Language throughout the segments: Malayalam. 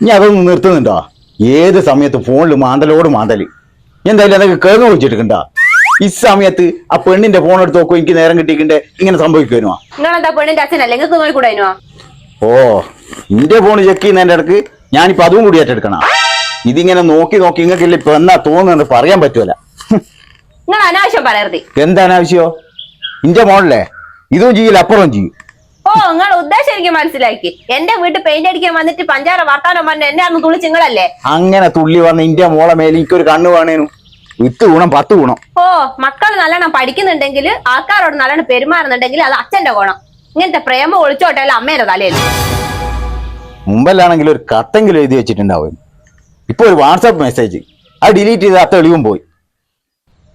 ഇനി അതൊന്നും നിർത്തുന്നുണ്ടോ? ഏത് സമയത്ത് ഫോണിൽ മാന്തലോട് മാന്തൽ? ഞാൻ എന്തായാലും അതൊക്കെ കേങ്ങ വിളിച്ചിട്ടുണ്ട ഈ സമയത്ത് ആ പെണ്ണിന്റെ ഫോൺ എടുത്ത് നോക്കുമ്പോൾ എനിക്ക് നേരം കിട്ടിയിട്ടുണ്ട്. ഇങ്ങനെ സംഭവിക്കുവാനോ നിങ്ങളെന്താ പെണ്ണിന്റെ അച്ഛനല്ലേ? നിങ്ങൾക്ക് നോക്കിക്കൂടായിനോ ഓ ഇന്റെ ഫോൺ ചെക്ക് ചെയ്യുന്നതിന്റെ ഇടയ്ക്ക് ഞാനിപ്പോ അതും കൂടി ഏറ്റെടുക്കണം? ഇതിങ്ങനെ നോക്കി നോക്കി ഇങ്ങക്കില്ല ഇപ്പൊ എന്നാ തോന്നുന്നത് പറയാൻ പറ്റൂല നിങ്ങൾ അനാവശ്യം പറയരുത്. എന്താ അനാവശ്യോ? ഇന്റെ മോളല്ലേ? ഇതും ചെയ്യില്ല അപ്പുറം ചെയ്യും. ഓ നിങ്ങൾ ഉദ്ദേശം എനിക്ക് മനസ്സിലാക്കി. എന്റെ വീട്ടിൽ പെയിന്റ് അടിക്കാൻ വന്നിട്ട് പഞ്ചാര വർത്താനം പറഞ്ഞ എന്നെ അന്ന് തുള്ളി നിങ്ങളല്ലേ? അങ്ങനെ തുള്ളി വന്ന ഇന്റെ മോളെ മേലെ എനിക്കൊരു കണ്ണ് വേണേനു വിത്ത് ഗുണം പത്ത് ഗുണം ഓ മക്കൾ നല്ലോണം പഠിക്കുന്നുണ്ടെങ്കിൽ ആൾക്കാരോട് നല്ലോണം പെരുമാറുന്നുണ്ടെങ്കിൽ അത് അച്ഛന്റെ ഗുണം. ഇങ്ങനത്തെ പ്രേമ ഒളിച്ചോട്ടല്ല അമ്മേന്റെ തലയിൽ. മുമ്പല്ലാണെങ്കിൽ ഒരു കത്തെങ്കിലും എഴുതി വെച്ചിട്ടുണ്ടാവും ഇപ്പൊ ഒരു വാട്സാപ്പ് മെസ്സേജ്. അത് ഡിലീറ്റ് ചെയ്ത് ആ തെളിവും പോയി.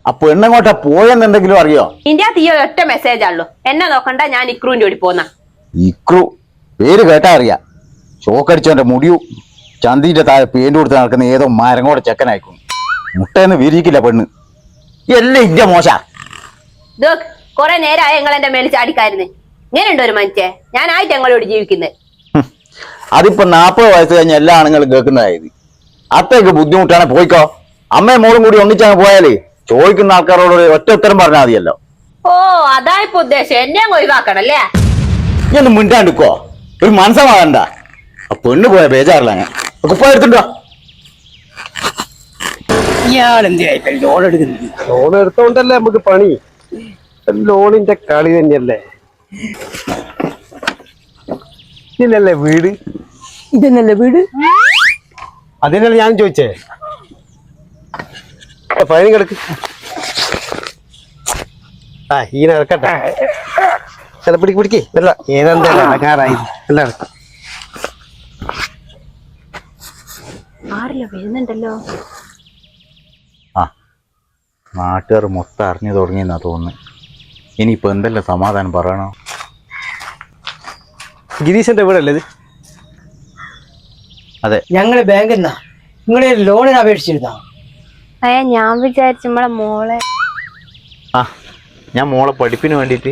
അപ്പൊ എണ്ണങ്ങോട്ടാ പോയെന്നുണ്ടെങ്കിലും അറിയോ? ഇന്ത്യ തീയ ഒറ്റ മെസ്സേജ് ആണല്ലോ എന്നെ നോക്കണ്ട ഞാൻ ഇക്രൂന്റെ ഓടി പോന്ന. ഇക്രു. പേര് കേട്ടാ അറിയാം. ചോക്കടിച്ചവന്റെ മുടിയു ചന്തിന്റെ താഴെ പേന്റ് കൊടുത്ത് നടക്കുന്ന ഏതോ മരങ്ങോടെ ചെക്കനായിക്കും മുട്ടയെന്ന് വിരിയിക്കില്ല പെണ്ണ്. എല്ലാം ഇല്ല മോശ. കൊറേ നേരമായ നിങ്ങൾ എന്റെ മേലിൽ ചാടിക്കായിരുന്നേ ഇങ്ങനെയുണ്ടോ ഒരു മനുഷ്യ ഞാനായിട്ട് ഞങ്ങളോട് ജീവിക്കുന്നത്. അതിപ്പോ നാപ്പത് വയസ്സ് കഴിഞ്ഞ എല്ലാ ആണുങ്ങളും കേൾക്കുന്നതായത്. അത്രയ്ക്ക് ബുദ്ധിമുട്ടാണ്. പോയിക്കോ. അമ്മയും മോളും കൂടി ഒന്നിച്ചങ്ങ് പോയാലേ ചോദിക്കുന്ന ആൾക്കാരോട് ഒറ്റ ഉത്തരം പറഞ്ഞാൽ മതിയല്ലോ. ഓ അതായിപ്പോ ഉദ്ദേശം. എന്നെ ഒഴിവാക്കണം ഒഴിവാക്കണല്ലേ നീ ഒന്ന് മിണ്ടാണ്ടിക്കോ. ഒരു മനസ്സമാകണ്ട ആ പെണ്ണ് പോയ ബേജാറിലാണ് കുപ്പ എടുത്തിട്ടോ ഇയാൾ എന്തിനാ ലോൺ എടുക്കുന്നത്? ലോൺ എടുത്തോണ്ടല്ലേ നമുക്ക് പണി? ലോണിന്റെ കളി തന്നെയല്ലേ? ഇതല്ലേ വീട്? ഇതെന്നല്ലേ വീട്? അതിനല്ലേ ഞാൻ ചോദിച്ചേ? ഫൈൻ കിടക്ക് ആ ഈ ഇറക്കട്ടെ. ചില പിടിക്ക് പിടിക്ക്. അല്ല അല്ല ഇറക്ക്. വരുന്നുണ്ടല്ലോ. ആ. നാട്ടുകാർ മൊത്തം അറിഞ്ഞു തുടങ്ങിയെന്നാ തോന്നുന്നു. ഇനിയിപ്പോ എന്തല്ല സമാധാനം പറയണോ? ഗിരീശന്റെ വീടല്ലേ ഇത്? അതെ. ഞങ്ങൾ ബാങ്കിൽ നിന്നാ നിങ്ങളെ ലോണിന് അപേക്ഷിച്ചിരുന്നാ? അയ്യ ഞാൻ വിചാരിച്ചു നമ്മളെ മോളെ ആ. ഞാൻ മോളെ പഠിപ്പിന് വേണ്ടിയിട്ട്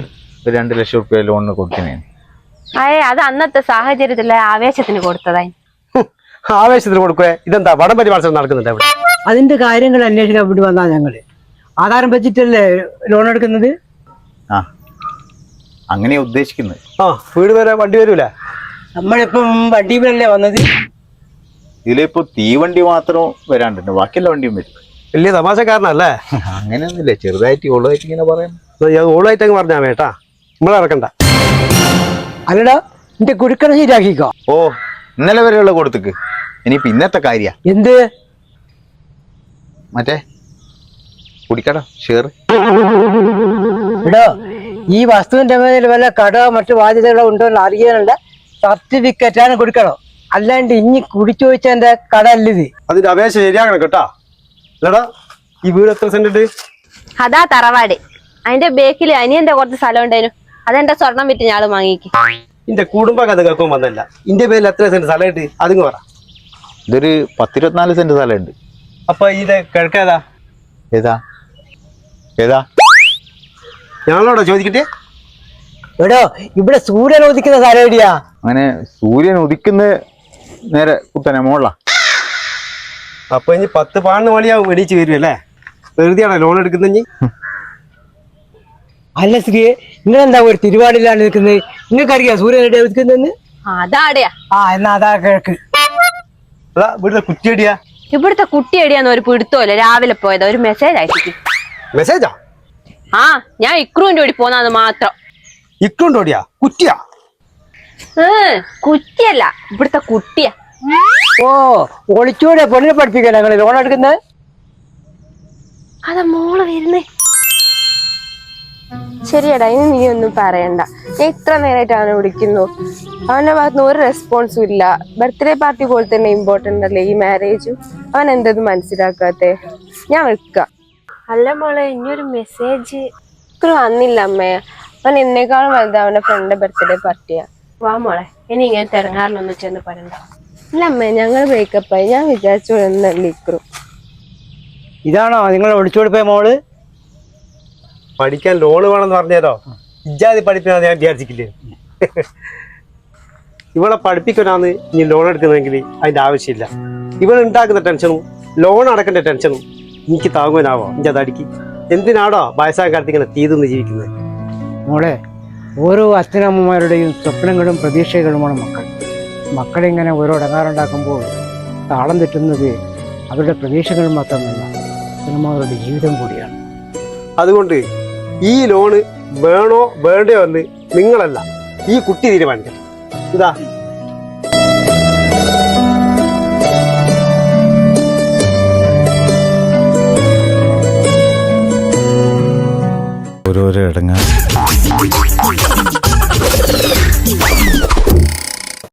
രണ്ട് ലക്ഷം റുപ്യ ലോണിന് കൊടുക്കുന്നേ അയ്യ അത് അന്നത്തെ സാഹചര്യത്തിലെ ആവേശത്തിന് കൊടുത്തതായി. ആവേശത്തിന് കൊടുക്കേ ഇതെന്താ വടം മത്സരം നടക്കുന്നുണ്ട് അവിടെ? അതിന്റെ കാര്യങ്ങൾ അന്വേഷിക്കാൻ വേണ്ടി വന്നാ ഞങ്ങൾ. ആധാരം വെച്ചിട്ടല്ലേ ലോൺ എടുക്കുന്നത്? ആ. അങ്ങനെ ഉദ്ദേശിക്കുന്നത്. ആ വീട് വരെ വണ്ടി വരൂല? നമ്മളിപ്പം വണ്ടി വരല്ലേ വന്നത്? ഇതിലിപ്പോ തീവണ്ടി മാത്രം വരാണ്ടുണ്ട് ബാക്കിയുള്ള വണ്ടിയും വരും. വലിയ തമാശക്കാരനല്ലേ? അങ്ങനെയൊന്നുമില്ല. ചെറുതായിട്ട് ഓളായിട്ട് ഇങ്ങനെ പറയാം ഓളായിട്ട് അങ്ങ് പറഞ്ഞാ വേട്ടാ നമ്മളെ ഇറക്കണ്ട. അല്ലടാ എന്റെ കുടുക്കണ ശരിയാക്കിക്കോ ഓ ഇന്നലെ വരെയുള്ള കൊടുത്തക്ക്. ഇനി പിന്നത്തെ കാര്യ. എന്ത്? മറ്റേ കുടിക്കടോ ഷെയർ എടോ ഈ വസ്തുവിന്റെ മേൽ വല്ല കടോ മറ്റു ബാധ്യതകളോ ഉണ്ടോ എന്ന് അറിയാനുള്ള സർട്ടിഫിക്കറ്റ് ആണ് കൊടുക്കണോ? അല്ലാണ്ട് ഇനി കുടിച്ചു വെച്ചതിന്റെ കട അല്ലിത്? അതിന്റെ അപേക്ഷ ശരിയാക്കണം കേട്ടാ. അല്ലടാ ഈ വീട് എത്ര സെന്റ് അതാ തറവാട്. അതിന്റെ ബേക്കിൽ അനിയന്റെ കുറച്ച് സ്ഥലം ഉണ്ടായിരുന്നു അതെന്റെ സ്വർണം വിറ്റ് ഞാൾ വാങ്ങിക്ക്. ഇന്റെ കുടുംബ കഥ കേൾക്കാൻ വന്നല്ല. ഇന്റെ പേരിൽ എത്ര സെന്റ് സ്ഥലം ഉണ്ട്? അതിങ്ങ് പറ. ഇതൊരു പത്തിരുപത്തിനാല് സെന്റ് സ്ഥലമുണ്ട് അപ്പൊ ഇത് കിഴക്കേതാ? ഏതാ? ഏതാ? ഞങ്ങളോടോ ചോദിക്കട്ടെ? എടോ ഇവിടെ സൂര്യൻ ഉദിക്കുന്ന സ്ഥലം എവിടെയാ? അങ്ങനെ സൂര്യൻ ഉദിക്കുന്ന നേരെ കുത്തനെ മോളാ അപ്പൊ ഇനി പത്ത് പാണ്ട് മണിയാവും എണീച്ച് വരുമല്ലേ വെറുതെയാണോ ലോൺ എടുക്കുന്ന അല്ല സ്ത്രീയെ നിങ്ങൾ എന്താ ഒരു തിരുവാടിലാണ് നിൽക്കുന്നത്? നിങ്ങൾക്കറിയാം സൂര്യൻ എവിടെയാ ഉദിക്കുന്നതെന്ന് അതാടെയാ. ആ എന്നാ അതാ കിഴക്ക് ഇവിടുത്തെ കുറ്റിയടിയാ. ഇവിടുത്തെ കുട്ടി എടിയാന്ന് ഒരു പിടുത്തോല്ല രാവിലെ പോയത് ഒരു മെസ്സേജ് അയച്ചിട്ട്. മെസ്സേജാ ആ? ഞാൻ ഇക്രൂന്റെ ഓടി പോന്നാന്ന് മാത്രം. ഇക്കുണ്ടോടിയാ കുറ്റിയാ? ഏ കുറ്റിയല്ല ഇവിടുത്തെ കുട്ടിയാ. ഓ ഒളിച്ചൂടെ പൊണ്ണിനെ പഠിപ്പിക്കാൻ ഞങ്ങൾ ലോൺ എടുക്കുന്നേ? അതാ മോൾ വരുന്നേ. ശരിയടാ ഇനി നീ ഒന്നും പറയണ്ട. നീ ഇത്ര നേരമായിട്ട് അവനെ വിളിക്കുന്നു. അവന്റെ ഭാഗത്ത് നിന്ന് ഒരു റെസ്പോൺസും ഇല്ല. ബർത്ത്ഡേ പാർട്ടി പോലെ തന്നെ ഇമ്പോർട്ടന്റ് അല്ലേ ഈ മാരേജും അവൻ എന്തത് മനസ്സിലാക്കാത്തെ? ഞാൻ വെക്ക അല്ല മോളെ ഇനിയൊരു മെസ്സേജ് ഇത്ര വന്നില്ല അമ്മേ. അവൻ എന്നേക്കാളും വലുത് അവന്റെ ഫ്രണ്ട് ബർത്ത്ഡേ പാർട്ടിയാ വാ മോളെ ഇനി ഇങ്ങനെ തിരങ്ങാറിലൊന്നും ചെന്ന് പറയണ്ട. ഇല്ല അമ്മേ ഞങ്ങൾ ബ്രേക്കപ്പായി ഞാൻ വിചാരിച്ചു എന്നല്ല ഇക്രു ഇതാണോ? നിങ്ങൾ ഒളിച്ചോടി പോയ മോൾ? പഠിക്കാൻ ലോൺ വേണമെന്ന് പറഞ്ഞാലോ ഇജാതി പഠിപ്പിക്കാൻ ഞാൻ വിചാരിച്ചിട്ടില്ലേ? ഇവളെ പഠിപ്പിക്കാനാന്ന് ഇനി ലോൺ എടുക്കുന്നതെങ്കിൽ അതിന്റെ ആവശ്യമില്ല. ഇവൾ ഉണ്ടാക്കുന്ന ടെൻഷനും ലോൺ അടക്കേണ്ട ടെൻഷനും എനിക്ക് താങ്ങുവാനാവോ? എന്റെ അതടിക്ക് എന്തിനാടോ വയസ്സായ കാലത്ത് ഇങ്ങനെ തീതുന്ന് ജീവിക്കുന്നത്? മോളെ ഓരോ അച്ഛനമ്മമാരുടെയും സ്വപ്നങ്ങളും പ്രതീക്ഷകളുമാണ് മക്കൾ. മക്കളിങ്ങനെ ഓരോ ഇടങ്ങാറുണ്ടാക്കുമ്പോൾ താളം തെറ്റുന്നത് അവരുടെ പ്രതീക്ഷകൾ മാത്രമല്ല അച്ഛനമ്മമാരുടെ ജീവിതം കൂടിയാണ്. അതുകൊണ്ട് ഈ ലോണ് വേണോ വേണ്ടയോ എന്ന് നിങ്ങളല്ല ഈ കുട്ടി തീരുമാനിക്കണം. ഇതാ. ഓരോരോ ഇടങ്ങാറ്.